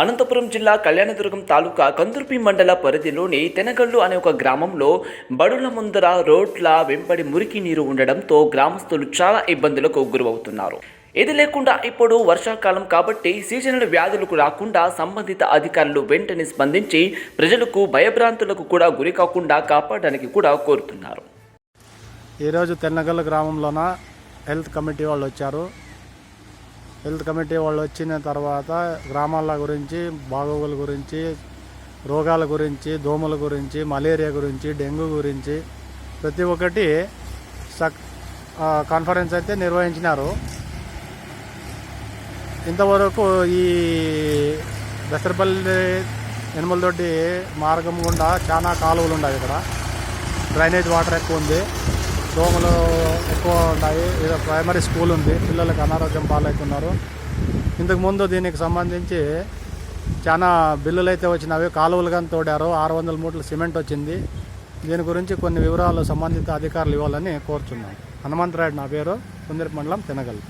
అనంతపురం జిల్లా కళ్యాణదుర్గం తాలూకా కందుర్పి మండల పరిధిలోని తెనగల్లు అనే ఒక గ్రామంలో బడుల ముందర రోడ్ల వెంబడి మురికి నీరు ఉండడంతో గ్రామస్తులు చాలా ఇబ్బందులకు గురవుతున్నారు. ఇది లేకుండా ఇప్పుడు వర్షాకాలం కాబట్టి సీజనల్ వ్యాధులకు రాకుండా సంబంధిత అధికారులు వెంటనే స్పందించి ప్రజలకు భయభ్రాంతులకు కూడా గురి కాకుండా కాపాడడానికి కూడా కోరుతున్నారు. ఈరోజు తెన్నగల్ల గ్రామంలోన హెల్త్ కమిటీ వాళ్ళు వచ్చారు. హెల్త్ కమిటీ వాళ్ళు వచ్చిన తర్వాత గ్రామాల గురించి బాగోగుల గురించి రోగాల గురించి దోమల గురించి మలేరియా గురించి డెంగ్యూ గురించి ప్రతి ఒక్కటి సక్ కాన్ఫరెన్స్ అయితే నిర్వహించినారు. ఇంతవరకు ఈ దసరపల్లి ఎనుమలతోటి మార్గం గుండా చాలా కాలువలు ఉన్నాయి ఇక్కడ. డ్రైనేజ్ వాటర్ ఎక్కువ ఉంది. దోమలు ఎక్కువ ఉన్నాయి ఏదో ప్రైమరీ స్కూల్ ఉంది. పిల్లలకు అనారోగ్యం పాలవుతున్నారు. ఇంతకుముందు దీనికి సంబంధించి చాలా బిల్లులు అయితే వచ్చినవి. కాలువలు కానీ తోడారు. ఆరు వందల మూటలు సిమెంట్ వచ్చింది. దీని గురించి కొన్ని వివరాలు సంబంధిత అధికారులు ఇవ్వాలని కోరుచున్నాను హనుమంతరాయుడు నా పేరు. సుందరి మండలం తినగల్